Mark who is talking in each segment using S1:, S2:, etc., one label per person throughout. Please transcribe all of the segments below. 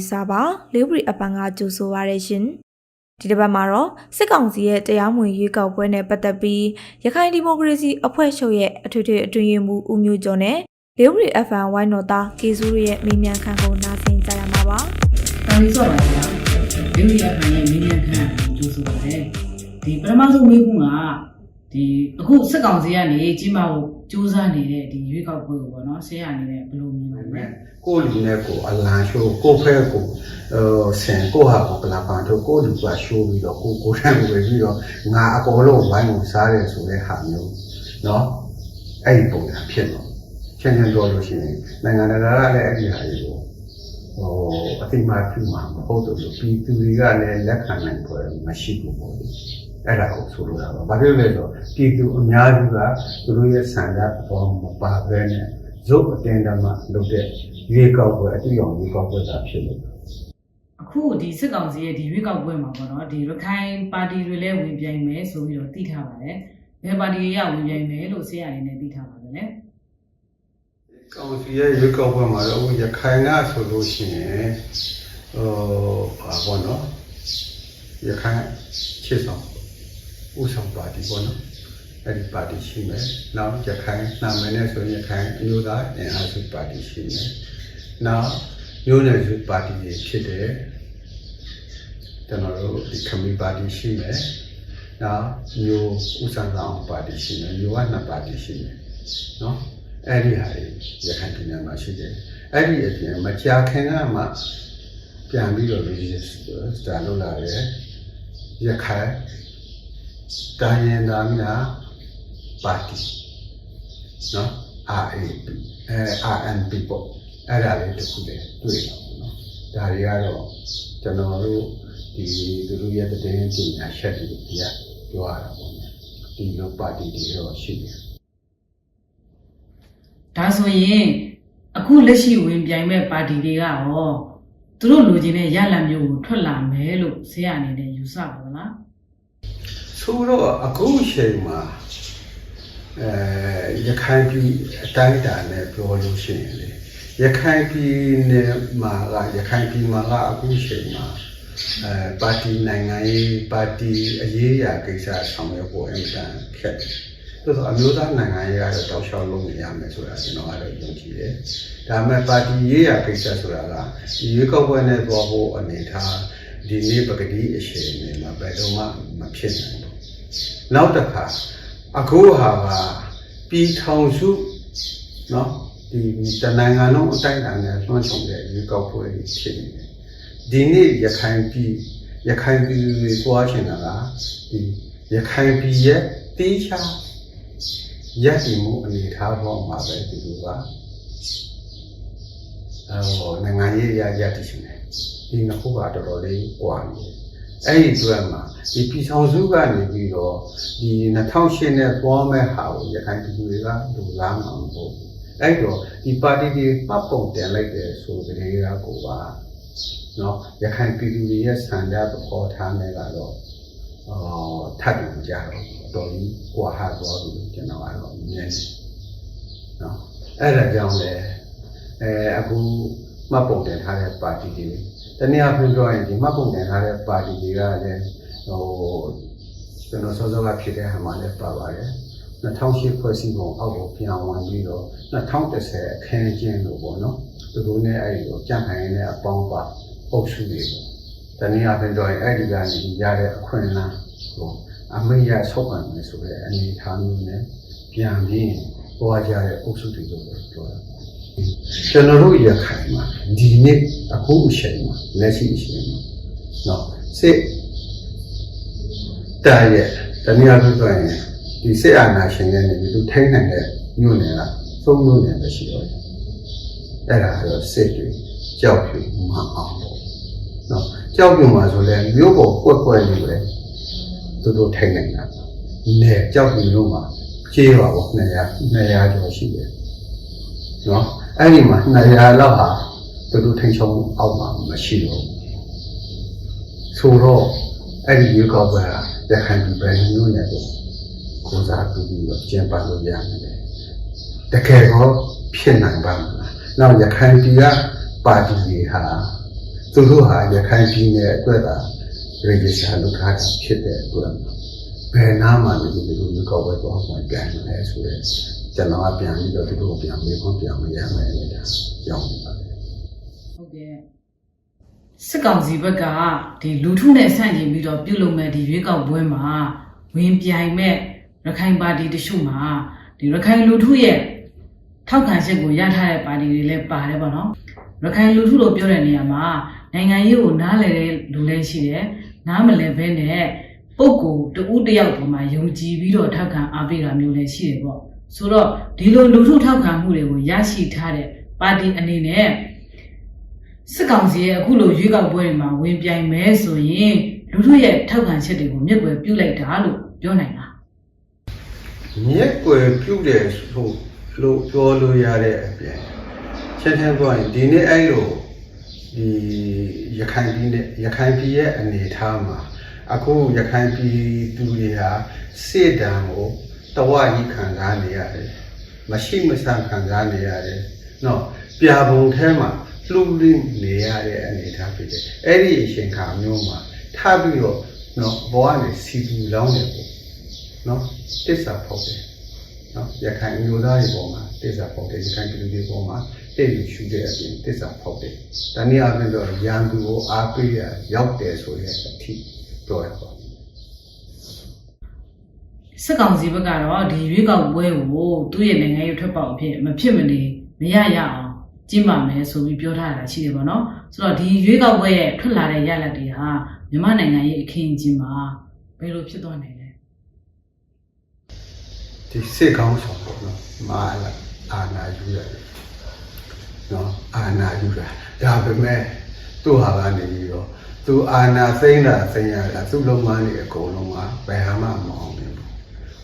S1: ကိုတာလီစာပါလေးပရီအပန်ကကြိုဆိုပါရရှင်ဒီတစ်ပတ်မှာတော့စစ်ကောင်စီရဲ့တရားမဝင်ရွေးကောက်ပွဲနဲ့ပတ်သက်ပြီးရခိုင်ဒီမိုကရေစီအဖွဲ့ချုပ်ရဲ့အထွေထွေအတွင်းရေးမှူးဦးမျိုးကျော်နဲ့လေးပရီ FM ဝိုင်းတော်သားကေစုရဲ့မိမြန်ခန့်ကိုနားဆင်ကြရမှာပါ။
S2: ဒါလေးဆိုပါဗျာ။ဒီလိုရခိုင်ရဲ့မင်းမြန်ခန့်ကျိုးဆိုပါတယ်။ဒီပထမဆုံးမေးခွန်းကဒီအခုစက်ကောင်စီကနေကြီးမာဖို့ စူးစမ်းနေတဲ့ဒီရွေးကောက်ပွဲကိုပေါ့နော်ဆရာအနေနဲ့ဘယ်လိုမြင်ပါလဲ
S3: ကိုလူနဲ့ကိုအလားရှိုးကိုဖဲကိုဟိုဆင်ကိုဟာကိုပလာပန်တို့ကိုလူကရှိုးပြီးတော့ကိုကိုတန်းကိုပဲပြီးတော့ငါအပေါ်လုံးဝိုင်းကိုစားရဲဆိုတဲ့ဟာမျိုးနော်အဲ့ဒီပုံစံဖြစ်တော့ချင်းချင်းပြောလို့ရှိရင်နိုင်ငံတကာကလည်းအဲ့ဒီဟာတွေကိုဟိုအတိမပြုမှာမဟုတ်ဘူးပြည်သူတွေကလည်းလက်ခံနိုင်ပွဲမရှိဘူးပေါ့လေ အဲ့ဒါကိုဆိုလိုတာပါဘာဖြစ်လဲဆိုတော့ပြည်သူအများစုကသူတို့ရဲ့ဆန္ဒပေါ်မပါဘဲနဲ့ဇုတ်အတင်းတမလုပ်တဲ့ရွေးကောက်ပွဲအတူရောင်ရွေးကောက်ပွဲသာဖြစ်လို့။
S2: အခုဒီစက်ကောင်စီရဲ့ဒီရွေးကောက်ပွဲမှာပေါ့နော်ဒီရခိုင်ပါတီတွေလည်းဝင်ပြိုင်မယ်ဆိုပြီးတော့သိထားပါတယ်။ဘယ်ပါတီတွေကဝင်ပြိုင်မယ်လို့ဆရာအနေနဲ့သိထားပါလဲ။
S3: ကောင်စီရဲ့ရွေးကောက်ပွဲမှာတော့ရခိုင်ကဆိုလို့ရှိရင်ဟိုဘာပေါ့နော်ရခိုင်ချစ်ဆောင် ဦးဆောင်ပါတီပေါ့နော်အဲ့ဒီပါတီရှိမယ်နောက်ရခိုင်နာမည်နဲ့ဆိုရင်ရခိုင်အမျိုးသားအင်အားစုပါတီရှိမယ်နောက်မျိုးနယ်စုပါတီဖြစ်တယ်ကျွန်တော်တို့ဒီခမီပါတီရှိမယ်နောက်မျိုးဦးဆောင်ဆောင်ပါတီရှိမယ်မျိုးကနှစ်ပါတီရှိမယ်နော်အဲ့ဒီဟာကြီးရခိုင်ပြည်နယ်မှာရှိတယ်အဲ့ဒီအပြင်မကြာခင်ကမှပြန်ပြီးတော့ register လုပ်လာတယ်ရခိုင် တိုင်းရင်းသားများပါတီနော် RAP အဲ RNP ပေါ့အဲ့ဒါလေးတစ်ခုလည်းတွေ့တော့ဘူးနော်ဒါတွေကတော့ကျွန်တော်တို့ဒီသူတို့ရဲ့တည်င်းပညာချက်တွေပြပြောရတာပေါ့နော်ဒီလိုပါတီတွေတော့ရှိတယ်
S2: ဒါဆိုရင်အခုလက်ရှိဝင်ပြိုင်မဲ့ပါတီတွေကရောသူတို့လိုချင်တဲ့ရလဒ်မျိုးကိုထွက်လာမယ်လို့ဆရာအနေနဲ့ယူဆပါသလား
S3: ဆိုတော့အခုအချိန်မှာအဲရခိုင်ပြည်အတိုင်းအတာနဲ့ပြောလို့ရှိရင်လေရခိုင်ပြည်နယ်မှာကရခိုင်ပြည်မှာကအခုအချိန်မှာအဲပါတီနိုင်ငံရေးပါတီအရေးအရာကိစ္စဆောင်ရွက်ဖို့အင်မတန်ခက်တယ်။ဒါဆိုအမျိုးသားနိုင်ငံရေးကတော့တောက်လျှောက်လုပ်နေရမယ်ဆိုတာကျွန်တော်ကတော့ယုံကြည်တယ်။ဒါပေမဲ့ပါတီရေးရာကိစ္စဆိုတာကဒီရွေးကောက်ပွဲနဲ့ပေါ်ဖို့အနေထားဒီနေ့ပကတိအချိန်နဲ့မှာဘယ်တော့မှမဖြစ်နိုင်ဘူး။ နောက်တစ်ခါအခုဟာကပြည်ထောင်စုเนาะဒီတနိုင်ငံလုံးအတိုင်းအတာနဲ့လွှမ်းခြုံတဲ့ရွေးကောက်ပွဲကြီးဖြစ်နေတယ်။ဒီနေ့ရခိုင်ပြည်ရခိုင်ပြည်တွေပွားချင်တာကဒီရခိုင်ပြည်ရဲ့တေးချာရည်တည်မှုအနေထားပေါ်မှာပဲဒီလိုကအဲဟိုနိုင်ငံရေးရရည်တည်ရှင်တယ်ဒီနှစ်ခုကတော်တော်လေးဟွာနေတယ် အဲ့ဒီအတွက်မှာဒီပြည်ဆောင်စုကနေပြီးတော့ဒီ2008နဲ့ပေါ်မဲ့ဟာကိုရခိုင်ပြည်သူတွေကလူလားမှာမဟုတ်ဘူးအဲ့တော့ဒီပါတီတွေပတ်ပုံတင်လိုက်တယ်ဆိုတဲ့ကလေးကကိုပါနော်ရခိုင်ပြည်သူတွေရဲ့ဆန္ဒသဘောထားနဲ့ကတော့အော်ထပ်ပြီးကြတော့တော်ကြီးကွာဟသွားပြီလို့ကျွန်တော်ကတော့မြင်တယ်နော်အဲ့ဒါကြောင့်လေအဲအခု မှတ်ပုံတင်ထားတဲ့ပါတီတွေတနည်းအားဖြင့်ပြောရင်ဒီမှတ်ပုံတင်ထားတဲ့ပါတီတွေကလည်းဟိုကျွန်တော်စောစောကဖြစ်တဲ့ဟာမှလည်းပါပါတယ်2008ဖွဲ့စည်းပုံအောက်ကိုပြန်ဝင်ပြီးတော့2010အခင်းကျင်းလို့ပေါ့နော်သူတို့နဲ့အဲ့ဒီကိုကြံ့ခိုင်နေတဲ့အပေါင်းပါအုပ်စုတွေပေါ့တနည်းအားဖြင့်ပြောရင်အဲ့ဒီကနေရတဲ့အခွင့်အလမ်းဟိုအမေရဆောက်ပံမယ်ဆိုတဲ့အနေအထားမျိုးနဲ့ပြန်ပြီးပွားကြတဲ့အုပ်စုတွေကိုပြောတာ ကျွန်တော်တို့ရခိုင်မှာဒီနေ့အခုအချိန်မှာလက်ရှိအချိန်မှာနော်စစ်တားရဲ့တနည်းအားဖြင့်ပြောရင်ဒီစစ်အာဏာရှင်ရဲ့နေပြီးသူထိန်းနိုင်တဲ့မြို့နယ်ကသုံးမြို့နယ်ပဲရှိတော့တယ်အဲ့ဒါကတော့စစ်တွေကြောက်ဖြူမအောင်ပေါ့နော်ကြောက်ဖြူမှာဆိုလဲမြို့ပေါ်ကွက်ကွက်နေပဲသူတို့ထိန်းနိုင်တာနေကြောက်ဖြူမြို့မှာကျေးပါပေါ့200 200ကျော်ရှိတယ်နော် အဲ့ဒီမှာ200လောက်ဟာသူတို့ထိန်းချုပ်မှုအောက်မှာမရှိတော့ဘူးဆိုတော့အဲ့ဒီရွေးကောက်ပွဲကရခိုင်ပြည်ပဲမြို့နယ်ကိုကိုစားပြုပြီးတော့ကျင်းပလို့ရမယ်တကယ်တော့ဖြစ်နိုင်ပါမလားနောက်ရခိုင်ပြည်ကပါတီတွေဟာသူတို့ဟာရခိုင်ပြည်နယ်အတွက်သာ register လုပ်ထားတာဖြစ်တဲ့အတွက်ဘယ်နာမှလည်းဒီလိုမျိုးကောက်ပွဲတော့မှပြန်မလဲဆိုတော့ ကျွန်တော်ကပြန်ပြီးတော့သူတို့ကိုပြန်မေးခွန်းပြန်မရမယ်နေတာကြောင်းပါ
S2: ဟုတ်ကဲ့စစ်ကောင်စီဘက်ကဒီလူထုနဲ့ဆန့်ကျင်ပြီးတော့ပြုလုပ်မဲ့ဒီရွေးကောက်ပွဲမှာဝင်ပြိုင်မဲ့ရခိုင်ပါတီတချို့မှာဒီရခိုင်လူထုရဲ့ထောက်ခံချက်ကိုရထားတဲ့ပါတီတွေလည်းပါတယ်ပေါ့နော်ရခိုင်လူထုလို့ပြောတဲ့နေရာမှာနိုင်ငံရေးကိုနားလည်တဲ့လူလည်းရှိတယ်နားမလည်ဘဲနဲ့ပုဂ္ဂိုလ်တဦးတစ်ယောက်ပေါ်မှာယုံကြည်ပြီးတော့ထောက်ခံအားပေးတာမျိုးလည်းရှိတယ်ပေါ့ ဆိုတော့ဒီလိုလူထုထောက်ခံမှုတွေကိုရရှိထားတဲ့ပါတီအနေနဲ့စစ်ကောင်စီရဲ့အခုလိုရွေးကောက်ပွဲတွေမှာဝင်ပြိုင်မဲဆိုရင်လူထုရဲ့ထောက်ခံချက်တွေကိုမျက်ကွယ်ပြုလိုက်တာလို့ပြောနိုင်လား
S3: မြက်ွယ်ပြုတ်တယ်ဆိုလို့ပြောလို့ရတဲ့အပြင်ချက်ချင်းပြောရင်ဒီနေ့အဲ့လိုဒီရခိုင်ပြည်နယ်ရခိုင်ပြည်ရဲ့အနေအထားမှာအခုရခိုင်ပြည်သူတွေဟာစေတံကို တဝကြီးခံစားနေရတယ်မရှိမဆန်ခံစားနေရတယ်နော်ပြာပုံထဲမှာလှူလင်းနေရတဲ့အနေအထားဖြစ်တယ်အဲ့ဒီအချိန်ခါမျိုးမှာထပ်ပြီးတော့နော်ဘောကနေစီပူလောင်းနေပေါ့နော်တစ္ဆာဖောက်တယ်နော်ရခိုင်မျိုးသားတွေပေါ်မှာတစ္ဆာဖောက်တယ်ရခိုင်ပြည်သူတွေပေါ်မှာတဲ့လူရှုတဲ့အပြင်တစ္ဆာဖောက်တယ်။ဒါနည်းအားဖြင့်တော့ရန်သူကိုအားပေးရရောက်တယ်ဆိုတဲ့အထိပြောရပါ
S2: စစ်ကောင်စီဘက်ကတော့ဒီရွေးကောက်ပွဲကိုသူ့ရဲ့နိုင်ငံရေးထွက်ပေါက်အဖြစ်မဖြစ်မနေမရရအောင်ကျင်းပမယ်ဆိုပြီးပြောထားတာရှိတယ်ပေါ့နော်ဆိုတော့ဒီရွေးကောက်ပွဲရဲ့ထွက်လာတဲ့ရလဒ်တွေဟာမြန်မာနိုင်ငံရဲ့အခင်းအကျင်းမှာဘယ်လိုဖြစ်သွားနိုင်လဲ
S3: ဒီစိတ်ကောင်းဆောင်ပေါ့နော်မာလာအာနာယူရတယ်နော်အာနာယူတာဒါပေမဲ့သူ့ဟာကနေပြီးတော့သူအာနာသိမ့်တာသိမ့်ရတာသူ့လုံးမနေအကုန်လုံးကဘယ်ဟာမှမအောင်ဘူး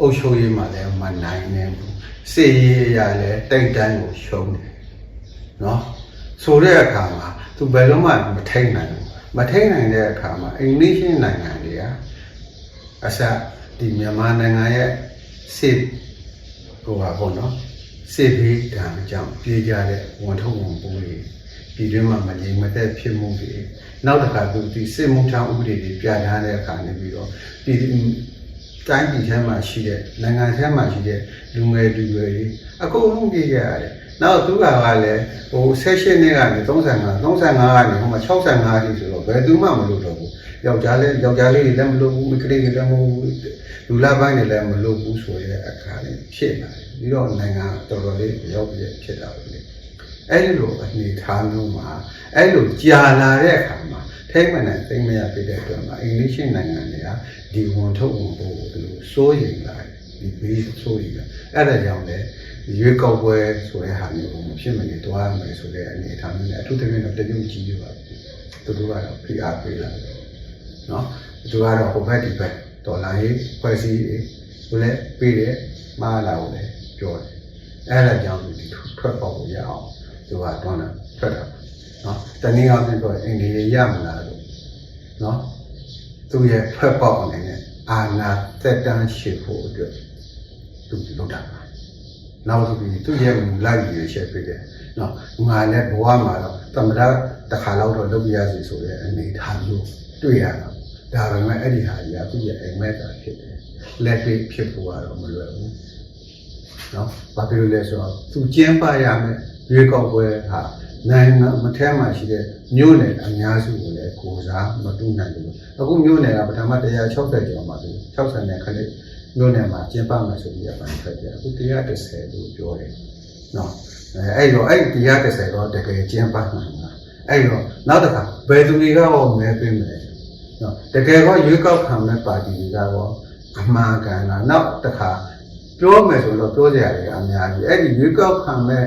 S3: အုပ်ချုပ်ရေးမှလည်းမနိုင်နိုင်ဘူးစေရေးရလည်းတိုက်တိုင်းကိုရှုံးတယ်နော်ဆိုတဲ့အခါမှာသူဘယ်တော့မှမထိန်နိုင်ဘူးမထိန်နိုင်တဲ့အခါမှာအိန္ဒိယနိုင်ငံတွေကအစဒီမြန်မာနိုင်ငံရဲ့စစ်ဟိုပါပေါ့နော်စစ်ဘေးဒဏ်ကြောင့်ပြေးကြတဲ့ဝန်ထုတ်ဝန်ပိုးတွေပြည်တွင်းမှာမငြိမ်မသက်ဖြစ်မှုတွေနောက်တစ်ခါသူဒီစစ်မှုထမ်းဥပဒေတွေပြဋ္ဌာန်းတဲ့အခါနေပြီးတော့ဒီ တိုင်းပြည်ထဲမှာရှိတဲ့နိုင်ငံထဲမှာရှိတဲ့လူငယ်လူရွယ်တွေအကုန်လုံးပြည့်ကြရတယ်။နောက်သူကကလည်းဟို16နှစ်ကနေ35 35ကနေဟိုမှာ65အထိဆိုတော့ဘယ်သူမှမလုပ်တော့ဘူး။ယောက်ျားလေးယောက်ျားလေးတွေလည်းမလုပ်ဘူးမိန်းကလေးတွေလည်းမဟုတ်ဘူးလူလာပိုင်းတွေလည်းမလုပ်ဘူးဆိုရဲအခါလေးဖြစ်လာတယ်။ပြီးတော့နိုင်ငံတော်တော်လေးရောက်ပြည့်ဖြစ်တာပဲလေ။အဲ့ဒီလိုအနေထားမျိုးမှာအဲ့လိုကြာလာတဲ့အခါမှာ ထိမ့်မနိုင်သိမ့်မရပြတဲ့အတွက်မှာအင်္ဂလိပ်ရှင်နိုင်ငံတွေကဒီဝန်ထုတ်ဝန်ပို့ကိုဒီလိုစိုးရိမ်လာတယ်ဒီဘေးစိုးရိမ်လာအဲ့ဒါကြောင့်လေရွေးကောက်ပွဲဆိုတဲ့ဟာမျိုးကိုမဖြစ်မနေတွားရမယ်ဆိုတဲ့အနေအထားမျိုးနဲ့အထူးသဖြင့်တော့တပြုတ်ကြီးရပါဘူးသူတို့ကတော့ဖိအားပေးလာတယ်နော်သူကတော့ဟိုဘက်ဒီဘက်ဒေါ်လာရေးဖွဲ့စည်းရေးဆိုလဲပေးတယ်မှားလာကိုလည်းပြောတယ်အဲ့ဒါကြောင့်ဒီထွက်ပေါက်ကိုရအောင်သူကတွန်းတာထွက်တာ နော်တနည်းအားဖြင့်တော့အင်္ဂလိပ်ရမလားလို့နော်သူရဲ့ဖက်ပေါက်အနေနဲ့အာနာသက်တမ်းရှိဖို့အတွက်သူလုပ်တာပါနောက်သူသူရဲ့မူလိုက်ရည်ချက်ပြတယ်နော်ငါလည်းဘဝမှာတော့သမထတစ်ခါလောက်တော့လုပ်ရစီဆိုတဲ့အနေထားမျိုးတွေ့ရတာဒါပေမဲ့အဲ့ဒီဟာကြီးကသူ့ရဲ့အိမ်မက်တာဖြစ်တယ်လက်တွေ့ဖြစ်ဖို့ကတော့မလွယ်ဘူးနော်ဘာဖြစ်လို့လဲဆိုတော့သူကျင်းပရမယ်ရွေးကောက်ပွဲဟာ နိုင်ငံမထဲမှာရှိတဲ့မြို့နယ်အများစုကိုလည်းကိုစားမတူနိုင်ဘူးအခုမြို့နယ်ကပထမ160ကျော်မှာပြီ60နဲ့ခလေးမြို့နယ်မှာကျင်းပမယ်ဆိုပြီးအပန်ထွက်ကြအခု130လို့ပြောတယ်နော်အဲအဲ့တော့အဲ့130တော့တကယ်ကျင်းပနိုင်မှာအဲ့တော့နောက်တစ်ခါဘယ်သူတွေကရောမဲပေးမလဲနော်တကယ်တော့ရွေးကောက်ခံမဲ့ပါတီတွေကရောအမှားကန်လားနောက်တစ်ခါပြောမယ်ဆိုတော့ပြောကြရတယ်အများကြီးအဲ့ဒီရွေးကောက်ခံမဲ့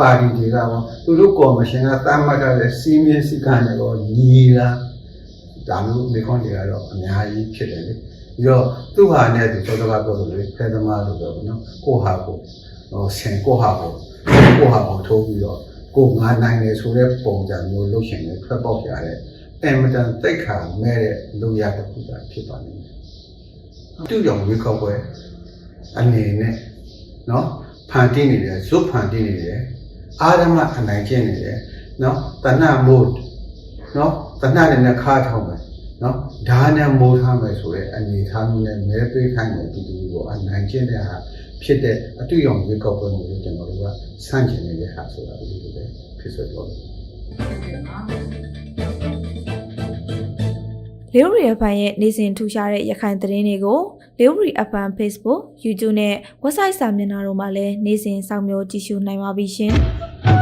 S3: ပါတီတွေကရောသူတို့ကော်မရှင်ကတမ်းမှတ်ထားတဲ့စီမင်းစည်းကမ်းတွေရောညီလားဒါမျိုးဒီကွန်တွေကတော့အများကြီးဖြစ်တယ်လေပြီးတော့သူ့ဟာနဲ့သူသောတကပြောလို့လေဖဲသမားလို့ပြောဘူးနော်ကိုဟာကိုဟိုဆင်ကိုဟာကိုကိုဟာကိုထိုးပြီးတော့ကိုငါနိုင်တယ်ဆိုတဲ့ပုံစံမျိုးလုပ်ရှင်နဲ့ထွက်ပေါက်ရတဲ့အင်မတန်တိတ်ခါမဲ့တဲ့လူရတစ်ခုသာဖြစ်ပါလိမ့်မယ်သူ့ကြောင့်ဝေခောက်ပွဲအနေနဲ့နော်ဖန်တီးနေတယ်ဇွတ်ဖန်တီးနေတယ် အာရမအနိုင်ကျင့်နေတယ်နော်တဏှာမို့နော်တဏှာနဲ့နဲ့ခါထောင်းမယ်နော်ဓာတ်နဲ့မိုးထားမယ်ဆိုတဲ့အနေထားမျိုးနဲ့မဲပေးခိုင်းတဲ့ပြည်သူတွေကိုအနိုင်ကျင့်တဲ့ဟာဖြစ်တဲ့အတွေ့အကြုံတွေကောက်ပွဲမျိုးကိုကျွန်တော်တို့ကစန့်ကျင်နေတဲ့ဟာဆိုတာဒီလိုပဲဖြစ်ဆိုတော့
S1: လေးရီအပန်ရဲ့နေစဉ်ထူရှားတဲ့ရခိုင်သတင်းတွေကိုလေးရီအပန် Facebook, YouTube နဲ့ website စာမျက်နှာတို့မှာလည်းနေစဉ်စောင့်မျှော်ကြည့်ရှုနိုင်ပါပြီရှင်။